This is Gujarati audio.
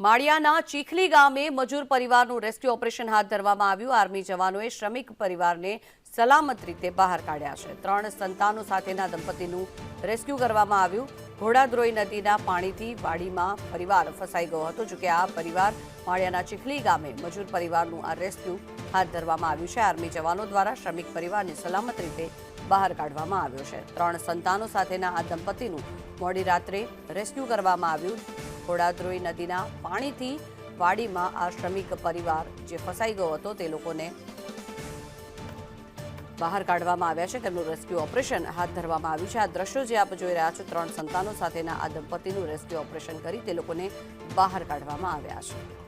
માળિયાના ચીખલી ગામે મજૂર પરિવારનું રેસ્ક્યુ ઓપરેશન હાથ ધરવામાં આવ્યું. આર્મી જવાનોએ શ્રમિક પરિવારને સલામત રીતે બહાર કાઢ્યા છે. ત્રણ સંતાનો સાથેના દંપતીનું રેસ્ક્યુ કરવામાં આવ્યું. ઘોડાદ્રોઈ નદીના પાણીથી વાડીમાં પરિવાર ફસાઈ ગયો હતો, જોકે આ પરિવાર માળિયાના ચીખલી ગામે મજૂર પરિવારનું આ રેસ્ક્યુ હાથ ધરવામાં આવ્યું છે. આર્મી જવાનો દ્વારા શ્રમિક પરિવારને સલામત રીતે બહાર કાઢવામાં આવ્યો છે. ત્રણ સંતાનો સાથેના આ દંપતીનું મોડી રાત્રે રેસ્ક્યુ કરવામાં આવ્યું. ઘોડાદ્રોઈ નદીના પાણીથી વાડીમાં આ શ્રમિક પરિવાર જે ફસાઈ ગયો હતો તે લોકોને બહાર કાઢવામાં આવ્યા છે. તેમનું રેસ્ક્યુ ઓપરેશન હાથ ધરવામાં આવ્યું છે. આ દ્રશ્યો જે આપ જોઈ રહ્યા છો, ત્રણ સંતાનો સાથેના આ દંપતીનું રેસ્ક્યુ ઓપરેશન કરી તે લોકોને બહાર કાઢવામાં આવ્યા છે.